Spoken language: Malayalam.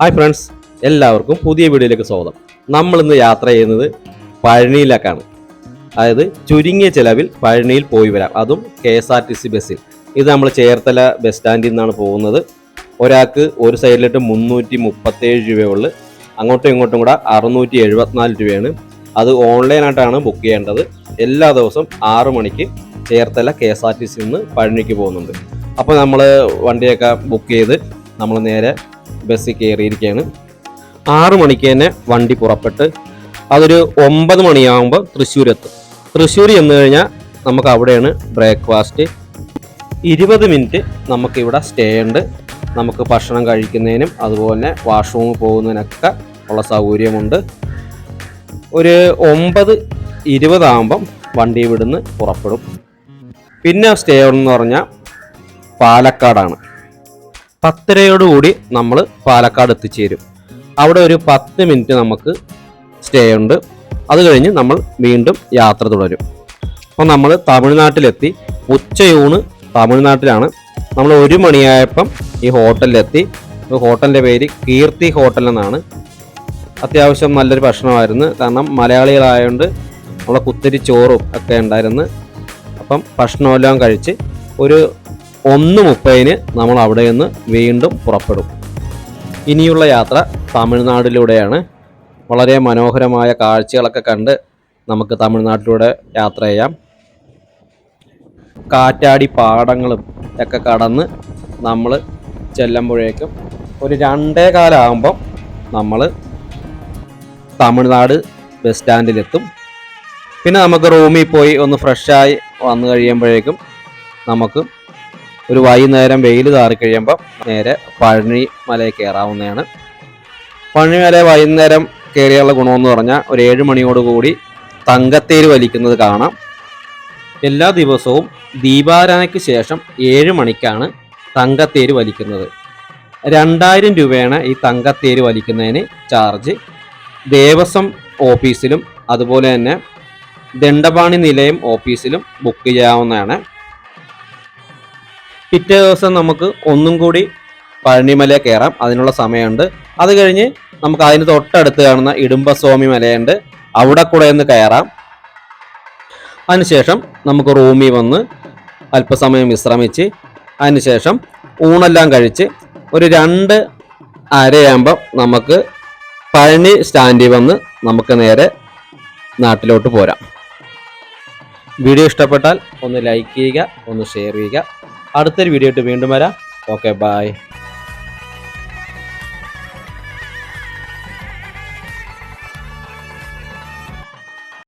ഹായ് ഫ്രണ്ട്സ് എല്ലാവർക്കും പുതിയ വീഡിയോയിലേക്ക് സ്വാഗതം. നമ്മൾ ഇന്ന് യാത്ര ചെയ്യുന്നത് പഴനിയിലേക്കാണ്. അതായത് ചുരുങ്ങിയ ചിലവിൽ പഴനിയിൽ പോയി വരാം. അതും K S R T C ബസ്സിൽ. ഇത് നമ്മൾ ചേർത്തല ബസ് സ്റ്റാൻഡിൽ നിന്നാണ് പോകുന്നത്. ഒരാൾക്ക് ഒരു സൈഡിലിട്ട് മുന്നൂറ്റി മുപ്പത്തേഴ് രൂപയുള്ളു. അങ്ങോട്ടും ഇങ്ങോട്ടും കൂടെ അറുന്നൂറ്റി എഴുപത്തിനാല് രൂപയാണ്. അത് ഓൺലൈനായിട്ടാണ് ബുക്ക് ചെയ്യേണ്ടത്. എല്ലാ ദിവസവും ആറ് മണിക്ക് Cherthala K S R T സിന്ന് നിന്ന് പഴനിക്ക് പോകുന്നുണ്ട്. അപ്പോൾ നമ്മൾ വണ്ടിയൊക്കെ ബുക്ക് ചെയ്ത് നമ്മൾ നേരെ ബസ്സിൽ കയറിയിരിക്കുകയാണ്. ആറു മണിക്ക് തന്നെ വണ്ടി പുറപ്പെട്ട് അതൊരു ഒമ്പത് മണിയാകുമ്പോൾ തൃശ്ശൂർ എത്തും തൃശ്ശൂർ ചെന്ന് കഴിഞ്ഞാൽ നമുക്ക് അവിടെയാണ് ബ്രേക്ക്ഫാസ്റ്റ്. ഇരുപത് മിനിറ്റ് നമുക്കിവിടെ സ്റ്റേ ഉണ്ട്. നമുക്ക് ഭക്ഷണം കഴിക്കുന്നതിനും അതുപോലെ വാഷ്റൂമിൽ പോകുന്നതിനൊക്കെ ഉള്ള സൗകര്യമുണ്ട്. ഒരു ഒമ്പത് ഇരുപതാകുമ്പം വണ്ടി ഇവിടുന്ന് പുറപ്പെടും. പിന്നെ സ്റ്റേ എന്ന് പറഞ്ഞാൽ പാലക്കാടാണ്. പത്തരയോടുകൂടി നമ്മൾ പാലക്കാട് എത്തിച്ചേരും. അവിടെ ഒരു പത്ത് മിനിറ്റ് നമുക്ക് സ്റ്റേ ഉണ്ട്. അത് കഴിഞ്ഞ് നമ്മൾ വീണ്ടും യാത്ര തുടരും. അപ്പോൾ നമ്മൾ തമിഴ്നാട്ടിലെത്തി. ഉച്ചയൂണ് തമിഴ്നാട്ടിലാണ്. നമ്മൾ ഒരു മണിയായപ്പം ഈ ഹോട്ടലിലെത്തി. ഹോട്ടലിന്റെ പേര് കീർത്തി ഹോട്ടൽ എന്നാണ്. അത്യാവശ്യം നല്ലൊരു ഭക്ഷണമായിരുന്നു. കാരണം മലയാളികളായതുകൊണ്ട് നമ്മളെ കുത്തിരി ചോറും ഒക്കെ ഉണ്ടായിരുന്നു. അപ്പം ഭക്ഷണമെല്ലാം കഴിച്ച് ഒരു ഒന്ന് മുപ്പതിന് നമ്മൾ അവിടെ നിന്ന് വീണ്ടും പുറപ്പെടും. ഇനിയുള്ള യാത്ര തമിഴ്നാടിലൂടെയാണ്. വളരെ മനോഹരമായ കാഴ്ചകളൊക്കെ കണ്ട് നമുക്ക് തമിഴ്നാട്ടിലൂടെ യാത്ര ചെയ്യാം. കാറ്റാടി പാടങ്ങളും ഒക്കെ കടന്ന് നമ്മൾ ചെല്ലുമ്പോഴേക്കും ഒരു രണ്ടേ കാലാകുമ്പം നമ്മൾ തമിഴ്നാട് ബസ് സ്റ്റാൻഡിലെത്തും. പിന്നെ നമുക്ക് റൂമിൽ പോയി ഒന്ന് ഫ്രഷായി വന്നു കഴിയുമ്പോഴേക്കും നമുക്ക് ഒരു വൈകുന്നേരം വെയിൽ താറി കഴിയുമ്പോൾ നേരെ പഴനി മലയിൽ കയറാവുന്നതാണ്. പഴനി മല വൈകുന്നേരം കയറിയുള്ള ഗുണമെന്ന് പറഞ്ഞാൽ ഒരു ഏഴ് മണിയോടുകൂടി തങ്കത്തേര് വലിക്കുന്നത് കാണാം. എല്ലാ ദിവസവും ദീപാരാധനയ്ക്ക് ശേഷം ഏഴ് മണിക്കാണ് തങ്കത്തേര് വലിക്കുന്നത്. രണ്ടായിരം രൂപയാണ് ഈ തങ്കത്തേര് വലിക്കുന്നതിന് ചാർജ്. ദേവസ്വം ഓഫീസിലും അതുപോലെ തന്നെ ദണ്ഡപാണി നിലയം ഓഫീസിലും ബുക്ക് ചെയ്യാവുന്നതാണ്. പിറ്റേ ദിവസം നമുക്ക് ഒന്നും കൂടി പഴനിമല കയറാം അതിനുള്ള സമയമുണ്ട്. അത് കഴിഞ്ഞ് നമുക്ക് അതിന് തൊട്ടടുത്ത് കാണുന്ന ഇടുമ്പസ്വാമി മലയുണ്ട്. അവിടെ കൂടെ ഒന്ന് കയറാം. അതിനുശേഷം നമുക്ക് റൂമിൽ വന്ന് അല്പസമയം വിശ്രമിച്ച് അതിനുശേഷം ഊണെല്ലാം കഴിച്ച് ഒരു രണ്ട് അരയാകുമ്പം നമുക്ക് പഴനി സ്റ്റാൻഡിൽ വന്ന് നമുക്ക് നേരെ നാട്ടിലോട്ട് പോരാം. വീഡിയോ ഇഷ്ടപ്പെട്ടാൽ ഒന്ന് ലൈക്ക് ചെയ്യുക ഒന്ന് ഷെയർ ചെയ്യുക. അടുത്തൊരു വീഡിയോ ആയിട്ട് വീണ്ടും വരാം. Okay bye